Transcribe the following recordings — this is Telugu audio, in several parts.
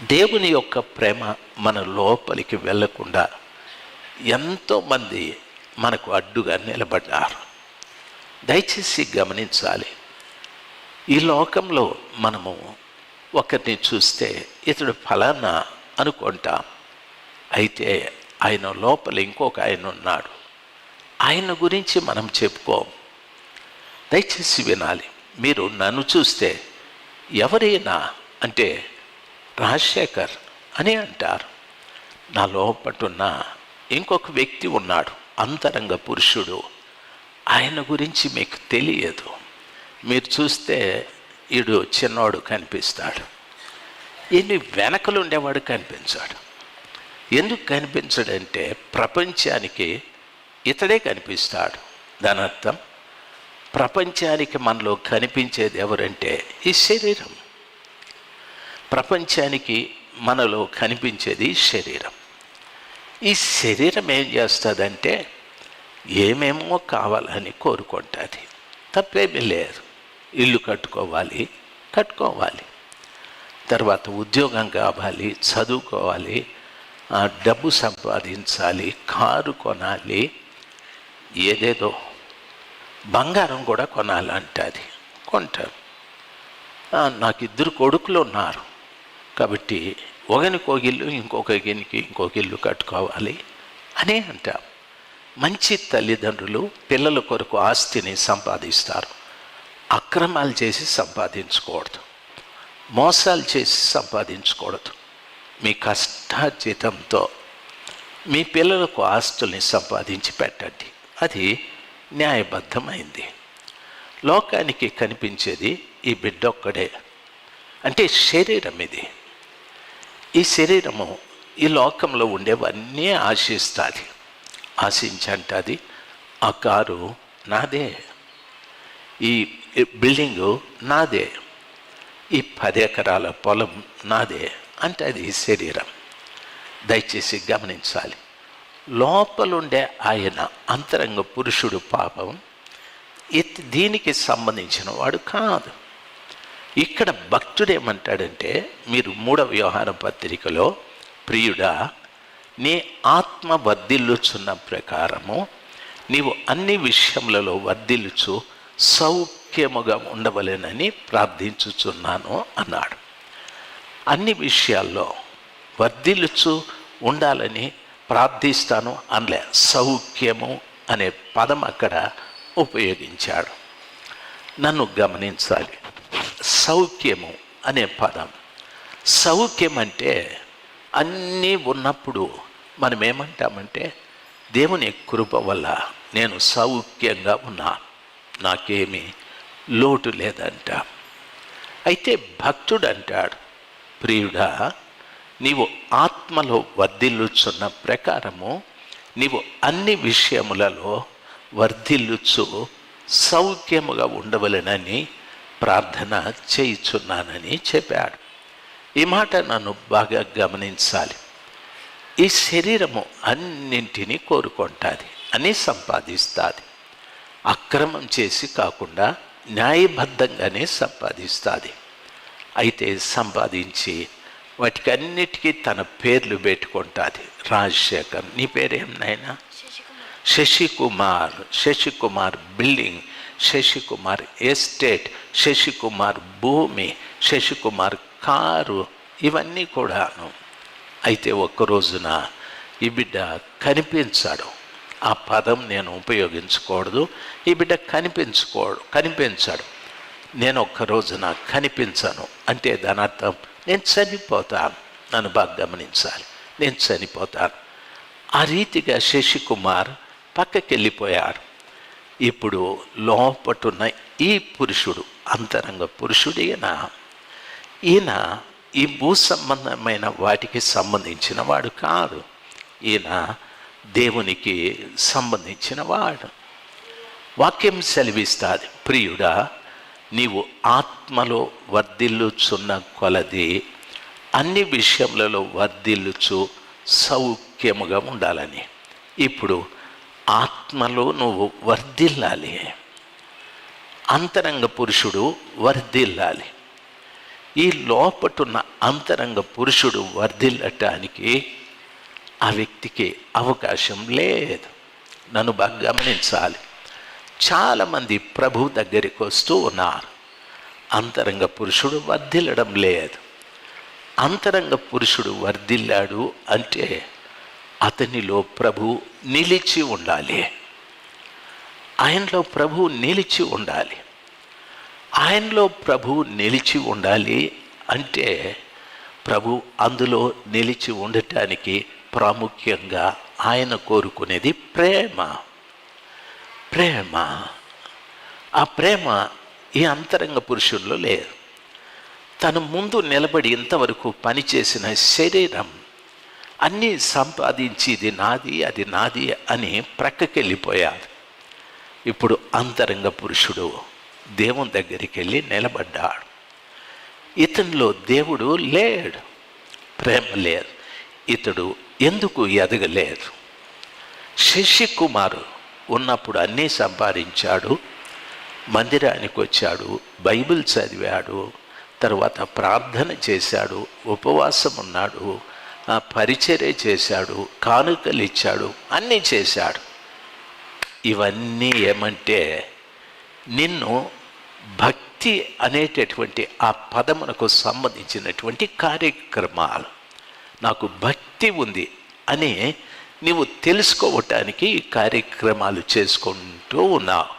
దేవుని యొక్క ప్రేమ మన లోపలికి వెళ్ళకుండా ఎంతోమంది మనకు అడ్డుగా నిలబడ్డారు. దయచేసి గమనించాలి. ఈ లోకంలో మనము ఒకరిని చూస్తే ఇతడు ఫలానా అనుకుంటాం. అయితే ఆయన లోపల ఇంకొక ఆయన ఉన్నాడు. ఆయన గురించి మనం చెప్పుకోం దయచేసి వినాలి. మీరు నన్ను చూస్తే ఎవరైనా అంటే రాజశేఖర్ అని అంటారు. నా లోపటున్న ఇంకొక వ్యక్తి ఉన్నాడు అంతరంగ పురుషుడు. ఆయన గురించి మీకు తెలియదు. మీరు చూస్తే ఈడు చిన్నవాడు కనిపిస్తాడు. ఈయన వెనకలు ఉండేవాడు కనిపించాడు. ఎందుకు కనిపించడంటే ప్రపంచానికి ఇతడే కనిపిస్తాడు. దాని అర్థం ప్రపంచానికి మనలో కనిపించేది ఎవరంటే ఈ శరీరం. ప్రపంచానికి మనలో కనిపించేది శరీరం. ఈ శరీరం ఏం చేస్తుందంటే ఏమేమో కావాలని కోరుకుంటుంది. తప్పేమీ లేదు. ఇల్లు కట్టుకోవాలి కట్టుకోవాలి. తర్వాత ఉద్యోగం కావాలి చదువుకోవాలి డబ్బు సంపాదించాలి కారు కొనాలి ఏదేదో బంగారం కూడా కొనాలంటది. కొంటారు. నాకు ఇద్దరు కొడుకులు ఉన్నారు. కాబట్టి ఒకనికి ఒక ఇల్లు ఇంకొక గిన్నెకి ఇంకొక ఇల్లు కట్టుకోవాలి అని అంటాం. మంచి తల్లిదండ్రులు పిల్లల కొరకు ఆస్తిని సంపాదిస్తారు. అక్రమాలు చేసి సంపాదించకూడదు. మోసాలు చేసి సంపాదించకూడదు. మీ కష్టార్జితంతో మీ పిల్లలకు ఆస్తుల్ని సంపాదించి పెట్టండి. అది న్యాయబద్ధమైంది. లోకానికి కనిపించేది ఈ బిడ్డ ఒక్కడే అంటే శరీరం ఇది. ఈ శరీరము ఈ లోకంలో ఉండేవన్నీ ఆశిస్తుంది. ఆశించంటది ఆ కారు నాదే. ఈ బిల్డింగు నాదే. ఈ పది ఎకరాల పొలం నాదే. అంటే అది శరీరం. దయచేసి గమనించాలి. లోపలుండే ఆయన అంతరంగ పురుషుడు పాపం దీనికి సంబంధించిన వాడు కాదు. ఇక్కడ భక్తుడు ఏమంటాడంటే మీరు మూడవ వ్యవహార పత్రికలో ప్రియుడా నీ ఆత్మ వర్ధిల్లుచున్న ప్రకారము నీవు అన్ని విషయములలో వర్ధిల్లుచు సౌఖ్యముగా ఉండవలెనని ప్రార్థించుచున్నాను అన్నాడు. అన్ని విషయాల్లో వర్ధిల్లుచు ఉండాలని ప్రార్థిస్తాను అనలే. సౌఖ్యము అనే పదం అక్కడ ఉపయోగించాడు. నన్ను గమనించాలి. సౌఖ్యము అనే పదం. సౌఖ్యం అంటే అన్నీ ఉన్నప్పుడు మనం ఏమంటామంటే దేవుని కృప వల్ల నేను సౌఖ్యంగా ఉన్నా. నాకేమీ లోటు లేదంట. అయితే భక్తుడు అంటాడు ప్రియుడా నీవు ఆత్మలో వర్ధిల్లుచున్న ప్రకారము నీవు అన్ని విషయములలో వర్ధిల్లుచు సౌఖ్యముగా ఉండవలెనని ప్రార్థన చేయుచున్నానని చెప్పాడు. ఈ మాట నన్ను బాగా గమనించాలి. ఈ శరీరము అన్నింటినీ కోరుకుంటుంది అని సంపాదిస్తుంది. అక్రమం చేసి కాకుండా న్యాయబద్ధంగానే సంపాదిస్తుంది. అయితే సంపాదించి వాటికి అన్నిటికీ తన పేర్లు పెట్టుకుంటుంది. రాజశేఖర్ నీ పేరేం నాయనా? శశికుమార్ శశికుమార్ బిల్డింగ్ శశికుమార్ ఎస్టేట్ శశికుమార్ భూమి శశికుమార్ కారు ఇవన్నీ కూడాను. అయితే ఒక్క రోజున ఈ బిడ్డ కనిపించాడు. ఆ పదం నేను ఉపయోగించకూడదు. ఈ బిడ్డ కనిపించుకోడు కనిపించాడు. నేను ఒక్క రోజున కనిపించను. అంటే దాని అర్థం నేను చనిపోతాను నన్ను బాగా గమనించాలి. నేను చనిపోతాను ఆ రీతిగా శశికుమార్ పక్కకి వెళ్ళిపోయాడు ఇప్పుడు లోపటున్న ఈ పురుషుడు అంతరంగ పురుషుడు ఈయన ఈయన ఈ భూ సంబంధమైన వాటికి సంబంధించిన వాడు కాదు. ఈయన దేవునికి సంబంధించిన వాడు వాక్యం సెలవిస్తుంది ప్రియుడా నీవు ఆత్మలో వర్ధిల్లుచున్న కొలది అన్ని విషయములలో వర్ధిల్లుచు సౌఖ్యముగా ఉండాలని. ఇప్పుడు ఆత్మలో నువ్వు వర్ధిల్లాలి. అంతరంగ పురుషుడు వర్ధిల్లాలి. ఈ లోపటున్న అంతరంగ పురుషుడు వర్ధిల్లటానికి ఆ వ్యక్తికి అవకాశం లేదు. నన్ను బాగా గమనించాలి. చాలామంది ప్రభు దగ్గరికి వస్తూ ఉన్నారు. అంతరంగ పురుషుడు వర్ధిల్లడం లేదు. అంతరంగ పురుషుడు వర్ధిల్లాడు అంటే అతనిలో ప్రభు నిలిచి ఉండాలి. ఆయనలో ప్రభు నిలిచి ఉండాలి. ఆయనలో ప్రభు నిలిచి ఉండాలి అంటే ప్రభు అందులో నిలిచి ఉండటానికి ప్రాముఖ్యంగా ఆయన కోరుకునేది ప్రేమ. ప్రేమ. ఆ ప్రేమ ఈ అంతరంగ పురుషుల్లో లేదు. తను ముందు నిలబడి ఇంతవరకు పనిచేసిన శరీరం అన్నీ సంపాదించి ఇది నాది అది నాది అని ప్రక్కకెళ్ళిపోయాడు. ఇప్పుడు అంతరంగ పురుషుడు దేవుని దగ్గరికి వెళ్ళి నిలబడ్డాడు. ఇతనిలో దేవుడు లేడు ప్రేమ లేదు. ఇతడు ఎందుకు ఎదగలేదు? శశి కుమారు ఉన్నప్పుడు అన్నీ సంపాదించాడు మందిరానికి వచ్చాడు బైబిల్ చదివాడు తర్వాత ప్రార్థన చేశాడు ఉపవాసం ఉన్నాడు పరిచర్య చేశాడు కానుకలు ఇచ్చాడు అన్నీ చేశాడు. ఇవన్నీ ఏమంటే నిన్ను భక్తి అనేటటువంటి ఆ పదమునకు సంబంధించినటువంటి కార్యక్రమాలు. నాకు భక్తి ఉంది అని నీవు తెలుసుకోవటానికి ఈ కార్యక్రమాలు చేసుకుంటూ ఉన్నావు.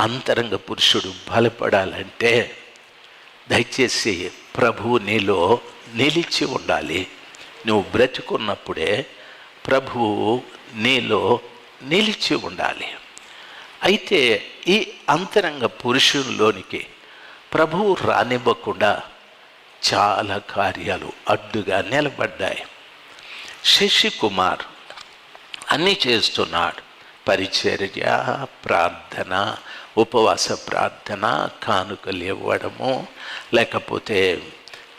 అంతరంగ పురుషుడు బలపడాలంటే దయచేసి ప్రభు నీలో నిలిచి ఉండాలి. నువ్వు బ్రతుకున్నప్పుడే ప్రభువు నీలో నిలిచి ఉండాలి. అయితే ఈ అంతరంగ పురుషుల్లోనికి ప్రభువు రానివ్వకుండా చాలా కార్యాలు అడ్డుగా నిలబడ్డాయి. శశికుమార్ అన్నీ చేస్తున్నాడు. పరిచర్య ప్రార్థన ఉపవాస ప్రార్థన కానుకలు ఇవ్వడము లేకపోతే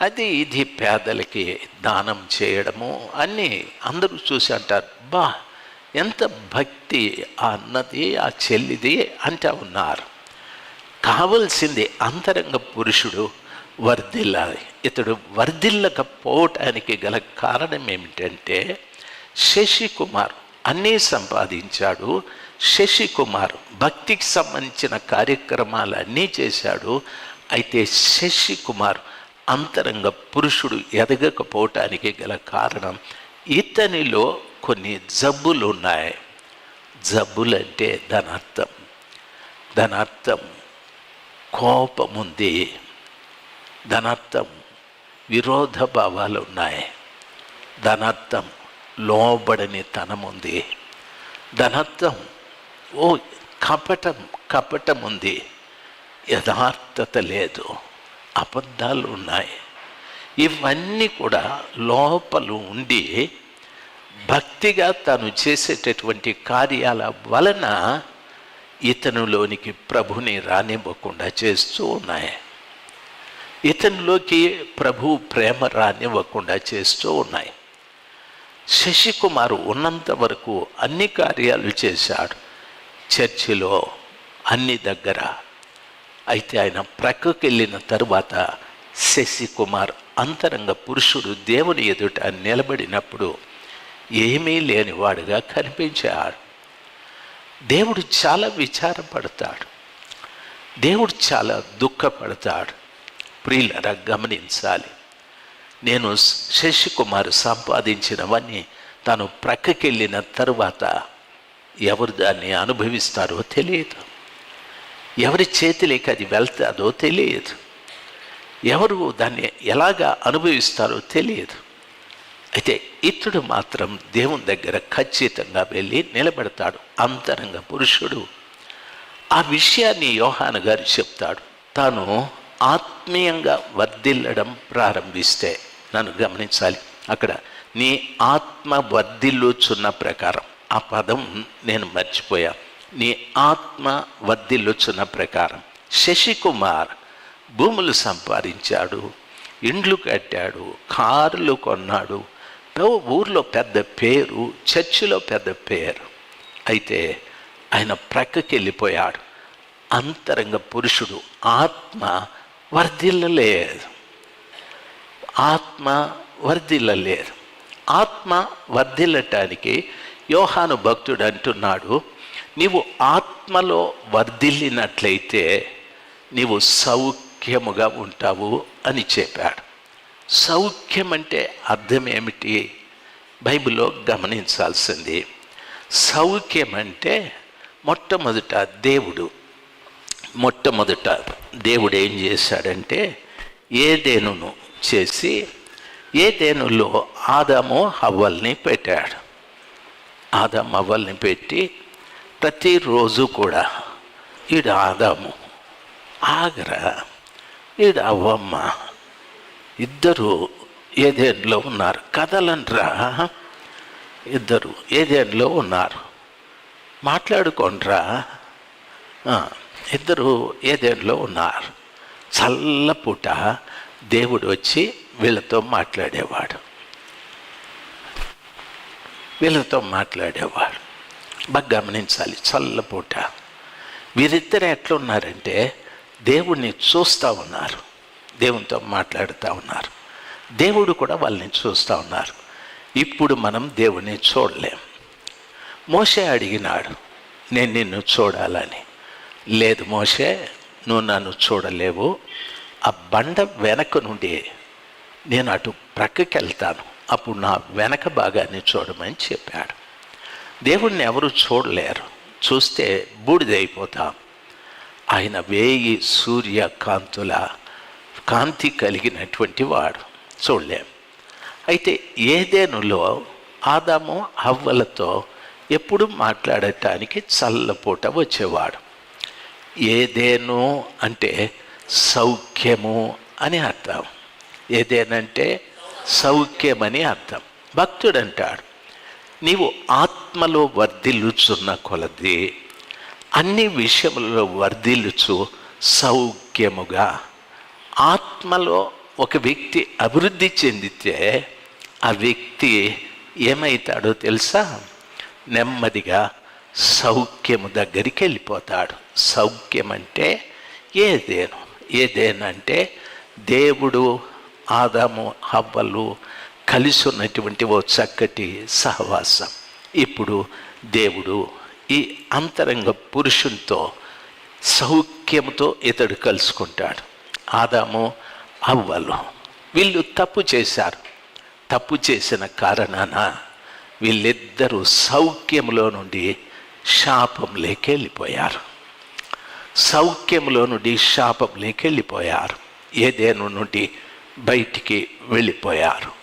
అది ఇది పేదలకి దానం చేయడము అన్నీ అందరూ చూసి అంటారు బా ఎంత భక్తి ఆ అన్నది ఆ చెల్లిది అంటా ఉన్నారు. కావలసింది అంతరంగ పురుషుడు వర్ధిల్లాలి. ఇతడు వర్ధిల్లకపోవటానికి గల కారణం ఏమిటంటే శశి కుమార్ అన్నీ సంపాదించాడు. శశి కుమార్ భక్తికి సంబంధించిన కార్యక్రమాలు అన్నీ చేశాడు. అయితే శశి కుమార్ అంతరంగ పురుషుడు ఎదగకపోవటానికి గల కారణం ఇతనిలో కొన్ని జబ్బులు ఉన్నాయి జబ్బులంటే దాని అర్థం దాని అర్థం ఉంది దాని అర్థం విరోధ భావాలు ఉన్నాయి దాని అర్థం లోబడని తనం ఉంది దాని అర్థం ఓ కపటం కపటం ఉంది యథార్థత లేదు. అబద్ధాలు ఉన్నాయి ఇవన్నీ కూడా లోపలు ఉండి భక్తిగా తను చేసేటటువంటి కార్యాల వలన ఇతనులోనికి ప్రభుని రానివ్వకుండా చేస్తూ ఉన్నాయి. ఇతనిలోకి ప్రభు ప్రేమ రానివ్వకుండా చేస్తూ ఉన్నాయి. శశికుమార్ ఉన్నంత వరకు అన్ని కార్యాలు చేశాడు. చర్చిలో అన్ని దగ్గర. అయితే ఆయన ప్రక్కకి వెళ్ళిన తరువాత శశికుమార్ అంతరంగ పురుషుడు దేవుని ఎదుట నిలబడినప్పుడు ఏమీ లేనివాడుగా కనిపించాడు. దేవుడు చాలా విచారపడతాడు. దేవుడు చాలా దుఃఖపడతాడు. ప్రియులరా గమనించాలి. నేను శశికుమార్ సంపాదించినవన్నీ తను ప్రక్కకెళ్ళిన తరువాత ఎవరు దాన్ని అనుభవిస్తారో తెలియదు. ఎవరి చేతిలోకి అది వెళ్తాదో తెలియదు. ఎవరు దాన్ని ఎలాగా అనుభవిస్తారో తెలియదు. అయితే ఇతడు మాత్రం దేవుని దగ్గర ఖచ్చితంగా వెళ్ళి నిలబెడతాడు. అంతరంగ పురుషుడు. ఆ విషయాన్ని యోహాను గారు చెప్తాడు. తాను ఆత్మీయంగా వర్ధిల్లడం ప్రారంభిస్తే నన్ను గమనించాలి. అక్కడ నీ ఆత్మ వర్ధిల్లుచున్న ప్రకారం ఆ పదం నేను మర్చిపోయా. నీ ఆత్మ వర్ధిల్లుచున్న ప్రకారం శశికుమార్ భూములు సంపాదించాడు ఇండ్లు కట్టాడు కార్లు కొన్నాడు ఊర్లో పెద్ద పేరు చర్చిలో పెద్ద పేరు. అయితే ఆయన ప్రక్కకి వెళ్ళిపోయాడు అంతరంగ పురుషుడు ఆత్మ వర్ధిల్లలేదు. ఆత్మ వర్ధిల్లలేదు. ఆత్మ వర్ధిల్లటానికి యోహాను భక్తుడు అంటున్నాడు నీవు ఆత్మలో వర్ధిల్లినట్లయితే నీవు సౌఖ్యముగా ఉంటావు అని చెప్పాడు. సౌఖ్యం అంటే అర్థం ఏమిటి బైబిల్లో గమనించాల్సింది. సౌఖ్యం అంటే మొట్టమొదట దేవుడు. మొట్టమొదట దేవుడు ఏం చేశాడంటే ఏదేనును చేసి ఏదేనులో ఆదాము హవ్వల్ని పెట్టాడు. ఆదాము హవ్వల్ని పెట్టి ప్రతిరోజు కూడా ఈడు ఆదాము ఆగరా ఈడు అవ్వమ్మ ఇద్దరు ఏదేంలో ఉన్నారు. కదలండ్రా? ఇద్దరు ఏదేంలో ఉన్నారు. మాట్లాడుకోండ్రా. ఇద్దరు ఏదేంలో ఉన్నారు. చల్లపూట దేవుడు వచ్చి వీళ్ళతో మాట్లాడేవాడు. వీళ్ళతో మాట్లాడేవాడు. బాగా గమనించాలి చల్లపూట వీరిద్దరు ఎట్లున్నారంటే దేవుణ్ణి చూస్తూ ఉన్నారు. దేవునితో మాట్లాడుతూ ఉన్నారు. దేవుడు కూడా వాళ్ళని చూస్తూ ఉన్నారు. ఇప్పుడు మనం దేవుణ్ణి చూడలేం. మోసే అడిగినాడు నేను నిన్ను చూడాలని. లేదు మోషే నువ్వు నన్ను చూడలేవు. ఆ బండ వెనక నుండి నేను అటు ప్రక్కకి వెళ్తాను. అప్పుడు నా వెనక భాగాన్ని చూడమని చెప్పాడు. దేవుణ్ణి ఎవరు చూడలేరు. చూస్తే బూడిదైపోతాం. ఆయన వేయి సూర్య కాంతుల కాంతి కలిగినటువంటి వాడు. చూడలేం. అయితే ఏదేనులో ఆదాము అవ్వలతో ఎప్పుడు మాట్లాడటానికి చల్లపూట వచ్చేవాడు. ఏదేను అంటే సౌఖ్యము అని అర్థం. ఏదేనంటే సౌఖ్యమని అర్థం. భక్తుడు అంటాడు నీవు ఆత్మలో వర్ధిల్లుచున్న కొలది అన్ని విషయములలో వర్ధిల్లుచు సౌఖ్యముగా ఆత్మలో ఒక వ్యక్తి అభివృద్ధి చెందితే ఆ వ్యక్తి ఏమవుతాడో తెలుసా? నెమ్మదిగా సౌఖ్యము దగ్గరికి వెళ్ళిపోతాడు. సౌఖ్యం అంటే ఏదేను? ఏదేనంటే దేవుడు ఆదాము హవ్వలు కలిసి ఉన్నటువంటి ఓ చక్కటి సహవాసం. ఇప్పుడు దేవుడు ఈ అంతరంగ పురుషునితో సౌఖ్యముతో ఇతడు కలుసుకుంటాడు. ఆదాము అవ్వలు. వీళ్ళు తప్పు చేశారు. తప్పు చేసిన కారణాన వీళ్ళిద్దరూ సౌఖ్యములో నుండి శాపంలోకి వెళ్ళిపోయారు. సౌఖ్యములో నుండి శాపంలోకి వెళ్ళిపోయారు. ఏదేను నుండి బయటికి వెళ్ళిపోయారు.